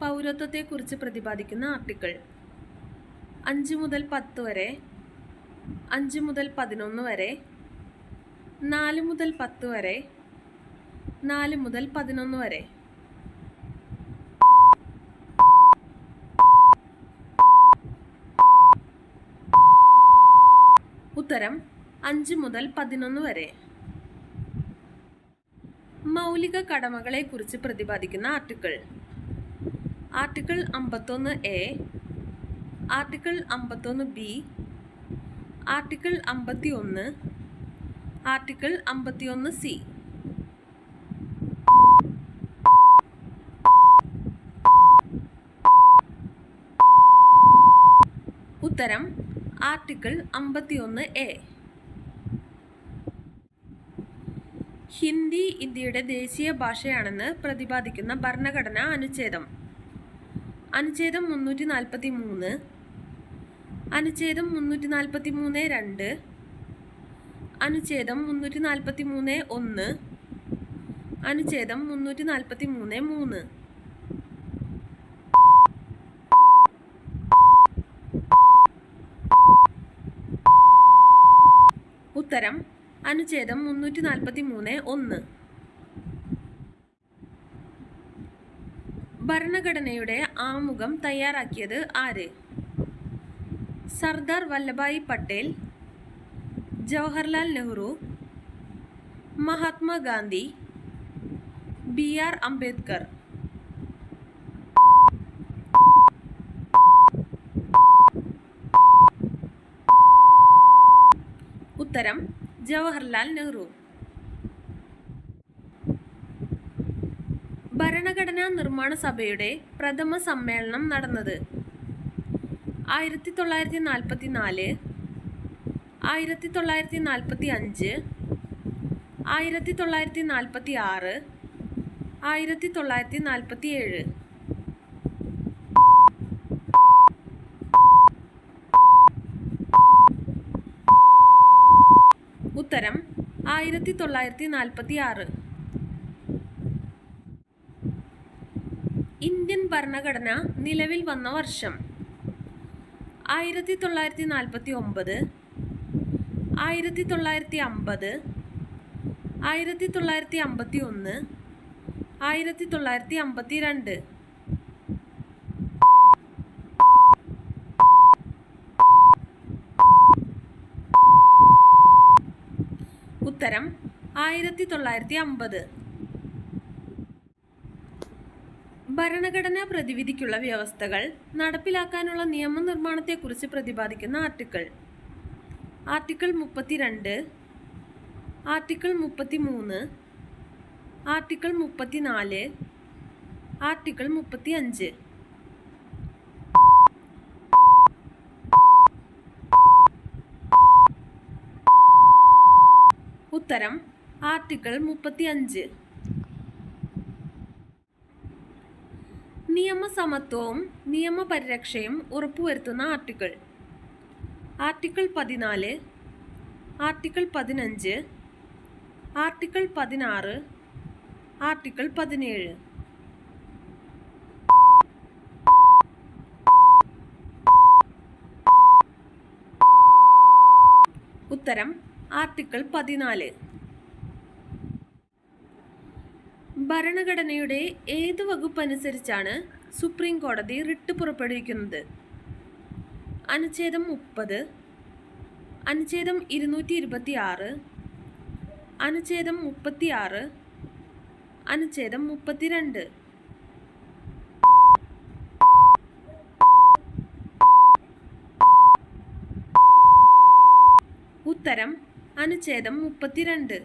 പൗരത്വത്തെക്കുറിച്ച് പ്രതിപാദിക്കുന്ന ആർട്ടിക്കിൾ. അഞ്ച് മുതൽ പത്ത് വരെ അഞ്ച് മുതൽ പതിനൊന്ന് വരെ നാല് മുതൽ പത്ത് വരെ നാല് മുതൽ പതിനൊന്ന് വരെ. ഉത്തരം അഞ്ച് മുതൽ പതിനൊന്ന് വരെ. മൗലിക കടമകളെ കുറിച്ച് പ്രതിപാദിക്കുന്ന ആർട്ടിക്കിൾ. ആർട്ടിക്കിൾ അമ്പത്തൊന്ന് എ ആർട്ടിക്കിൾ അമ്പത്തൊന്ന് ബി ആർട്ടിക്കിൾ അമ്പത്തി ഒന്ന് ആർട്ടിക്കിൾ അമ്പത്തിയൊന്ന് സി. ഉത്തരം ആർട്ടിക്കിൾ അമ്പത്തിയൊന്ന് എ. ഹിന്ദി ഇന്ത്യയുടെ ദേശീയ ഭാഷയാണെന്ന് പ്രതിപാദിക്കുന്ന ഭരണഘടന അനുച്ഛേദം. അനുച്ഛേദം മുന്നൂറ്റി നാൽപ്പത്തി മൂന്ന് അനുച്ഛേദം മുന്നൂറ്റി നാൽപ്പത്തി മൂന്ന് രണ്ട്. അനുച്ഛേദം മുന്നൂറ്റി നാൽപ്പത്തി മൂന്ന് ഒന്ന്. അനുച്ഛേദം മുന്നൂറ്റി നാൽപ്പത്തി മൂന്ന് മൂന്ന്. ഉത്തരം അനുച്ഛേദം മുന്നൂറ്റി നാൽപ്പത്തി മൂന്ന് ഒന്ന്. ഭരണഘടനയുടെ ആമുഖം തയ്യാറാക്കിയത് ആര്? Sardar Vallabhbhai Patel Jawaharlal Nehru Mahatma Gandhi B R Ambedkar. ഉത്തരം ജവഹർലാൽ നെഹ്റു. ഭരണഘടനാ നിർമ്മാണ സഭയുടെ പ്രഥമ സമ്മേളനം നടന്നത് ആയിരത്തി തൊള്ളായിരത്തി നാൽപ്പത്തി നാല് ആയിരത്തി തൊള്ളായിരത്തി നാൽപ്പത്തി അഞ്ച് ആയിരത്തി തൊള്ളായിരത്തി നാൽപ്പത്തി ആറ് ആയിരത്തി തൊള്ളായിരത്തി നാൽപ്പത്തി ഏഴ് ഉത്തരം ആയിരത്തി തൊള്ളായിരത്തി നാൽപ്പത്തി ആറ് ഇന്ത്യൻ ഭരണഘടന നിലവിൽ വന്ന വർഷം. ആയിരത്തി തൊള്ളായിരത്തി നാൽപ്പത്തി ഒമ്പത് ആയിരത്തി തൊള്ളായിരത്തി അമ്പത് ആയിരത്തി തൊള്ളായിരത്തി അമ്പത്തി ഒന്ന് ആയിരത്തി തൊള്ളായിരത്തി അമ്പത്തി രണ്ട് ഉത്തരം ആയിരത്തി തൊള്ളായിരത്തി അമ്പത് ഭരണഘടനാ പ്രതിവിധിക്കുള്ള വ്യവസ്ഥകൾ നടപ്പിലാക്കാനുള്ള നിയമനിർമ്മാണത്തെക്കുറിച്ച് പ്രതിപാദിക്കുന്ന ആർട്ടിക്കിൾ. ആർട്ടിക്കിൾ മുപ്പത്തിരണ്ട് ആർട്ടിക്കിൾ മുപ്പത്തി മൂന്ന് ആർട്ടിക്കിൾ മുപ്പത്തിനാല് ആർട്ടിക്കിൾ മുപ്പത്തി അഞ്ച് ഉത്തരം ആർട്ടിക്കിൾ മുപ്പത്തി അഞ്ച് നിയമസമത്വവും നിയമപരിരക്ഷയും ഉറപ്പുവരുത്തുന്ന ആർട്ടിക്കിൾ. ആർട്ടിക്കിൾ പതിനാല് ആർട്ടിക്കിൾ പതിനഞ്ച് ആർട്ടിക്കിൾ പതിനാറ് ആർട്ടിക്കിൾ പതിനേഴ്. ഉത്തരം ആർട്ടിക്കിൾ പതിനാല്. ഭരണഘടനയുടെ ഏത് വകുപ്പ് അനുസരിച്ചാണ് സുപ്രീം കോടതി റിട്ട് പുറപ്പെടുവിക്കുന്നത്? അനുച്ഛേദം മുപ്പത് അനുച്ഛേദം ഇരുന്നൂറ്റി ഇരുപത്തി ആറ് അനുച്ഛേദം മുപ്പത്തി ആറ് അനുച്ഛേദം മുപ്പത്തിരണ്ട്. ഉത്തരം അനുച്ഛേദം മുപ്പത്തിരണ്ട്.